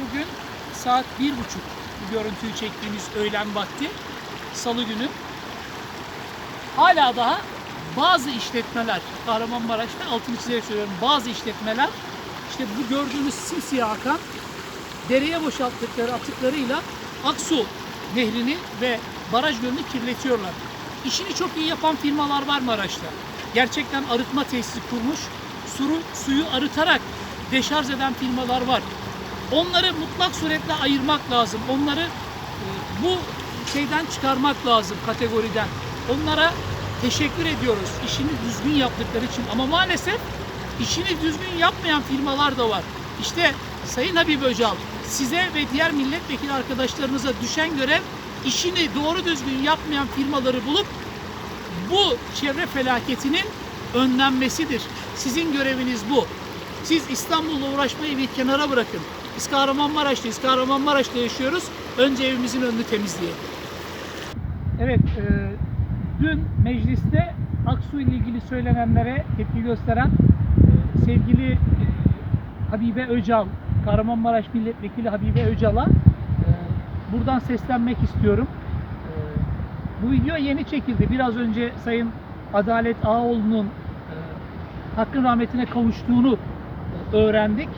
bugün saat bir buçuk bu görüntüyü çektiğimiz öğlen vakti salı günü. Hala daha bazı işletmeler Kahramanmaraş'ta altını çizerek söylüyorum bazı işletmeler işte bu gördüğünüz simsiyah akan dereye boşalttıkları atıklarıyla Aksu nehrini ve baraj gölünü kirletiyorlar. İşini çok iyi yapan firmalar var Maraş'ta. Gerçekten arıtma tesisi kurmuş, suru, suyu arıtarak deşarj eden firmalar var. Onları mutlak suretle ayırmak lazım. Onları e, bu şeyden çıkarmak lazım kategoriden. Onlara teşekkür ediyoruz işini düzgün yaptıkları için. Ama maalesef işini düzgün yapmayan firmalar da var. İşte Sayın Habib Öcal size ve diğer milletvekili arkadaşlarınıza düşen görev işini doğru düzgün yapmayan firmaları bulup bu çevre felaketinin önlenmesidir. Sizin göreviniz bu. Siz İstanbul'la uğraşmayı bir kenara bırakın. Biz Kahramanmaraş'tayız. Kahramanmaraş'ta yaşıyoruz. Önce evimizin önünü temizleyelim. Evet, e, dün mecliste Aksu ile ilgili söylenenlere tepki gösteren e, sevgili e, Habibe Öcal, Kahramanmaraş Milletvekili Habibe Öcal'a e, buradan seslenmek istiyorum. E, bu video yeni çekildi. Biraz önce Sayın Adalet Ağoğlu'nun e, hakkın rahmetine kavuştuğunu e, öğrendik.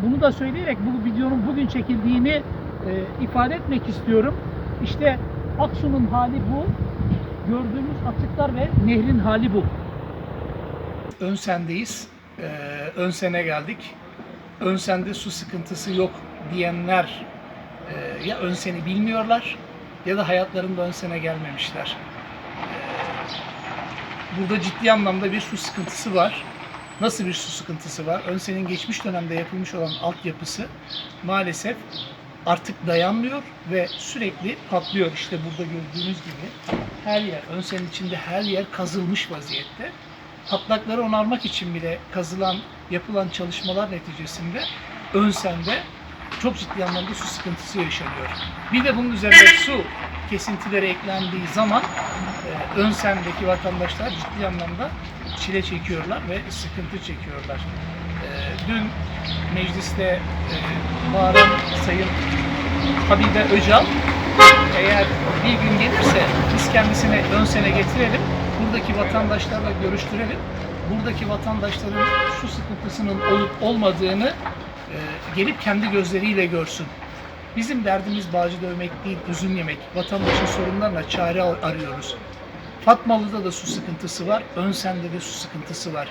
E, Bunu da söyleyerek bu videonun bugün çekildiğini e, ifade etmek istiyorum. İşte Aksu'nun hali bu. Gördüğümüz atıklar ve nehrin hali bu. Ön sendeyiz. Ee, ön sene geldik. Ön sende su sıkıntısı yok diyenler e, ya ön seni bilmiyorlar ya da hayatlarında ön sene gelmemişler. Ee, burada ciddi anlamda bir su sıkıntısı var. Nasıl bir su sıkıntısı var? Ön senin geçmiş dönemde yapılmış olan altyapısı maalesef artık dayanmıyor ve sürekli patlıyor. İşte burada gördüğünüz gibi her yer, ön senin içinde her yer kazılmış vaziyette. Patlakları onarmak için bile kazılan, yapılan çalışmalar neticesinde ön sende çok ciddi anlamda su sıkıntısı yaşanıyor. Bir de bunun üzerine su kesintileri eklendiği zaman e, vatandaşlar ciddi anlamda çile çekiyorlar ve sıkıntı çekiyorlar. E, dün mecliste e, bağıran Sayın Habibe Öcal eğer bir gün gelirse biz kendisine ön sene getirelim, buradaki vatandaşlarla görüştürelim. Buradaki vatandaşların su sıkıntısının olup olmadığını e, gelip kendi gözleriyle görsün. Bizim derdimiz bağcı dövmek değil, üzüm yemek. Vatandaşın sorunlarına çare ar- arıyoruz. Fatmalı'da da su sıkıntısı var, Önsen'de de su sıkıntısı var.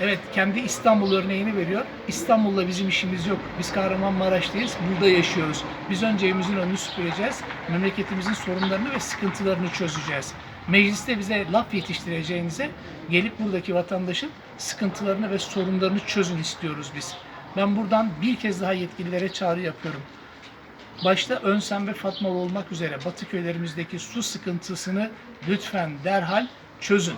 Evet, kendi İstanbul örneğini veriyor. İstanbul'da bizim işimiz yok. Biz Kahramanmaraş'tayız, burada yaşıyoruz. Biz önce evimizin önünü süpüreceğiz, memleketimizin sorunlarını ve sıkıntılarını çözeceğiz. Mecliste bize laf yetiştireceğinize gelip buradaki vatandaşın sıkıntılarını ve sorunlarını çözün istiyoruz biz. Ben buradan bir kez daha yetkililere çağrı yapıyorum başta Önsen ve Fatmalı olmak üzere Batı köylerimizdeki su sıkıntısını lütfen derhal çözün.